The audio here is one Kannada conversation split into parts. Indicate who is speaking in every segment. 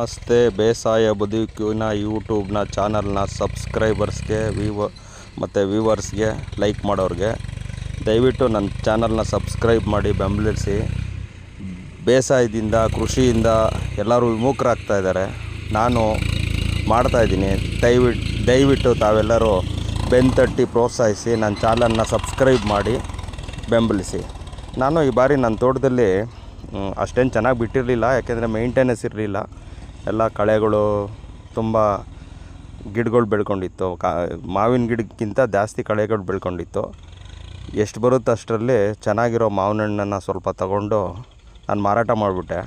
Speaker 1: ನಮಸ್ತೆ, ಬೇಸಾಯ ಬದುಕಿನ ಯೂಟ್ಯೂಬ್ನ ಚಾನಲ್ನ ಸಬ್ಸ್ಕ್ರೈಬರ್ಸ್ಗೆ ವಿವ ಮತ್ತು ವ್ಯೂವರ್ಸ್ಗೆ, ಲೈಕ್ ಮಾಡೋರಿಗೆ. ದಯವಿಟ್ಟು ನನ್ನ ಚಾನಲ್ನ ಸಬ್ಸ್ಕ್ರೈಬ್ ಮಾಡಿ, ಬೆಂಬಲಿಸಿ. ಬೇಸಾಯದಿಂದ, ಕೃಷಿಯಿಂದ ಎಲ್ಲರೂ ವಿಮುಖರಾಗ್ತಾ ಇದ್ದಾರೆ. ನಾನು ಮಾಡ್ತಾಯಿದ್ದೀನಿ ದಯವಿಟ್ಟು ದಯವಿಟ್ಟು ತಾವೆಲ್ಲರೂ ಬೆನ್ತಟ್ಟಿ ಪ್ರೋತ್ಸಾಹಿಸಿ, ನನ್ನ ಚಾನಲ್ನ ಸಬ್ಸ್ಕ್ರೈಬ್ ಮಾಡಿ, ಬೆಂಬಲಿಸಿ. ನಾನು ಈ ಬಾರಿ ನನ್ನ ತೋಟದಲ್ಲಿ ಅಷ್ಟೇನು ಚೆನ್ನಾಗಿ ಬಿಟ್ಟಿರಲಿಲ್ಲ, ಯಾಕೆಂದರೆ ಮೇಂಟೆನೆನ್ಸ್ ಇರಲಿಲ್ಲ. ಎಲ್ಲ ಕಳೆಗಳು ತುಂಬ ಗಿಡಗಳು ಬೆಳ್ಕೊಂಡಿತ್ತು. ಕಾ, ಮಾವಿನ ಗಿಡಕ್ಕಿಂತ ಜಾಸ್ತಿ ಕಳೆಗಳು ಬೆಳ್ಕೊಂಡಿತ್ತು. ಎಷ್ಟು ಬರುತ್ತೆ ಅಷ್ಟರಲ್ಲಿ ಚೆನ್ನಾಗಿರೋ ಮಾವಿನ ಹಣ್ಣನ್ನು ಸ್ವಲ್ಪ ತಗೊಂಡು ನಾನು ಮಾರಾಟ ಮಾಡಿಬಿಟ್ಟೆ.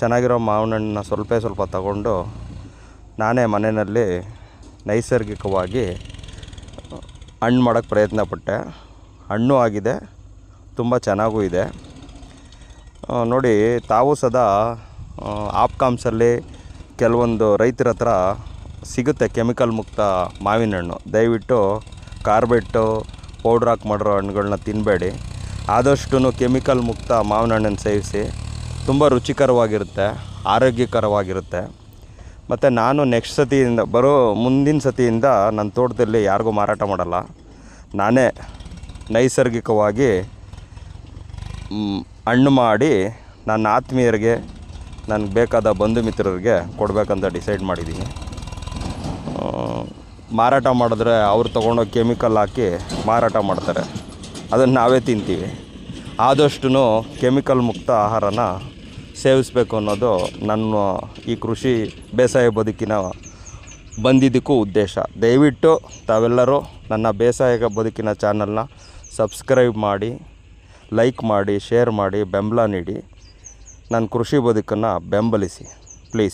Speaker 1: ಚೆನ್ನಾಗಿರೋ ಮಾವಿನ ಹಣ್ಣನ್ನ ಸ್ವಲ್ಪ ಸ್ವಲ್ಪ ತಗೊಂಡು ನಾನೇ ಮನೆಯಲ್ಲಿ ನೈಸರ್ಗಿಕವಾಗಿ ಹಣ್ಣು ಮಾಡೋಕ್ಕೆ ಪ್ರಯತ್ನ ಪಟ್ಟೆ. ಹಣ್ಣು ಆಗಿದೆ, ತುಂಬ ಚೆನ್ನಾಗೂ ಇದೆ. ನೋಡಿ, ತಾವು ಸದಾ ಆಪ್ಕಾಮ್ಸಲ್ಲಿ ಕೆಲವೊಂದು ರೈತರ ಹತ್ರ ಸಿಗುತ್ತೆ ಕೆಮಿಕಲ್ ಮುಕ್ತ ಮಾವಿನ ಹಣ್ಣು. ದಯವಿಟ್ಟು ಕಾರ್ಬೆಟ್ಟು, ಪೌಡ್ರ್ ಹಾಕಿ ಮಾಡಿರೋ ಹಣ್ಣುಗಳನ್ನ ತಿನ್ನಬೇಡಿ ಆದಷ್ಟು ಕೆಮಿಕಲ್ ಮುಕ್ತ ಮಾವಿನ ಹಣ್ಣನ್ನು ಸೇವಿಸಿ. ತುಂಬ ರುಚಿಕರವಾಗಿರುತ್ತೆ, ಆರೋಗ್ಯಕರವಾಗಿರುತ್ತೆ. ಮತ್ತು ನಾನು ನೆಕ್ಸ್ಟ್ ಸತಿಯಿಂದ, ಬರೋ ಮುಂದಿನ ಸತಿಯಿಂದ ನನ್ನ ತೋಟದಲ್ಲಿ ಯಾರಿಗೂ ಮಾರಾಟ ಮಾಡಲ್ಲ. ನಾನೇ ನೈಸರ್ಗಿಕವಾಗಿ ಹಣ್ಣು ಮಾಡಿ ನನ್ನ ಆತ್ಮೀಯರಿಗೆ ನನಗೆ ಬೇಕಾದ ಬಂಧು ಮಿತ್ರರಿಗೆ ಕೊಡಬೇಕಂತ ಡಿಸೈಡ್ ಮಾಡಿದ್ದೀನಿ. ಮಾರಾಟ ಮಾಡಿದ್ರೆ ಅವ್ರು ತೊಗೊಂಡೋಗಿ ಕೆಮಿಕಲ್ ಹಾಕಿ ಮಾರಾಟ ಮಾಡ್ತಾರೆ. ಅದನ್ನು ನಾವೇ ತಿಂತೀವಿ. ಆದಷ್ಟು ಕೆಮಿಕಲ್ ಮುಕ್ತ ಆಹಾರನ ಸೇವಿಸಬೇಕು ಅನ್ನೋದು ನನ್ನ ಈ ಕೃಷಿ ಬೇಸಾಯ ಬದುಕಿನ ಬಂದಿದ್ದಕ್ಕೂ ಉದ್ದೇಶ. ದಯವಿಟ್ಟು ತಾವೆಲ್ಲರೂ ನನ್ನ ಬೇಸಾಯ ಬದುಕಿನ ಚಾನಲ್ನ ಸಬ್ಸ್ಕ್ರೈಬ್ ಮಾಡಿ, ಲೈಕ್ ಮಾಡಿ, ಶೇರ್ ಮಾಡಿ, ಬೆಂಬಲ ನೀಡಿ. ನನ್ನ ಕೃಷಿ ಬದುಕನ್ನು ಬೆಂಬಲಿಸಿ.